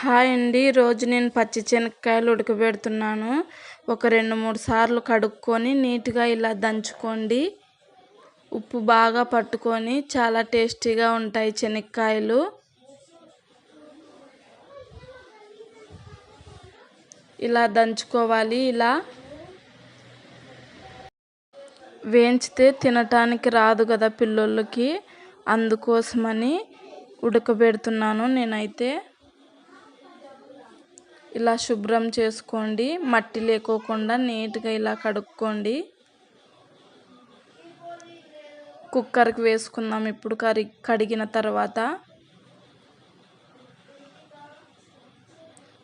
Hi అండి. రోజు నేను పచ్చి శనక్కాయలు ఉడకబెడుతున్నాను. ఒక రెండు మూడు సార్లు కడుక్కొని నీట్గా ఇలా దంచుకోండి. ఉప్పు బాగా పట్టుకొని చాలా టేస్టీగా ఉంటాయి శనక్కాయలు ఇలా దంచుకోవాలి. ఇలా వేయించితే తినటానికి రాదు కదా పిల్లోళ్ళకి. అందుకోసమని ఉడకబెడుతున్నాను నేనైతే. ఇలా శుభ్రం చేసుకోండి. మట్టి లేకోకుండా నీట్గా ఇలా కడుక్కోండి. కుక్కర్కి వేసుకుందాం ఇప్పుడు కరి కడిగిన తర్వాత.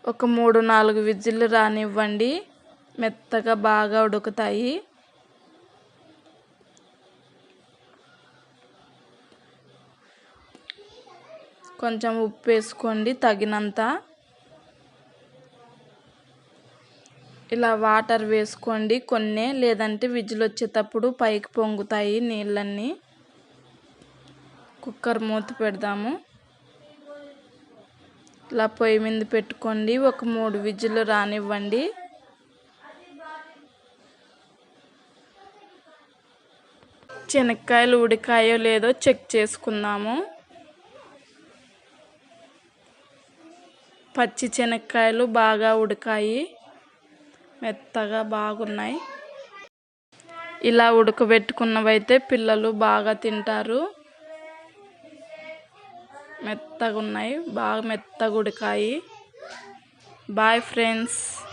ఒక మూడు నాలుగు విజిల్లు రానివ్వండి. మెత్తగా బాగా ఉడుకుతాయి. కొంచెం ఉప్పు వేసుకోండి తగినంత. ఇలా వాటర్ వేసుకోండి. కొన్ని లేదంటే విజిల్ వచ్చేటప్పుడు పైకి పొంగుతాయి నీళ్ళన్నీ. కుక్కర్ మూత పెడదాము. ఇలా పొయ్యి మీద పెట్టుకోండి. ఒక మూడు విజులు రానివ్వండి. శనక్కాయలు ఉడికాయో లేదో చెక్ చేసుకుందాము. పచ్చి శనక్కాయలు బాగా ఉడికాయి. మెత్తగా బాగున్నాయి. ఇలా ఉడకబెట్టుకున్నవైతే పిల్లలు బాగా తింటారు. మెత్తగా ఉన్నాయి బాగా మెత్తగా ఉడికాయి. Bye friends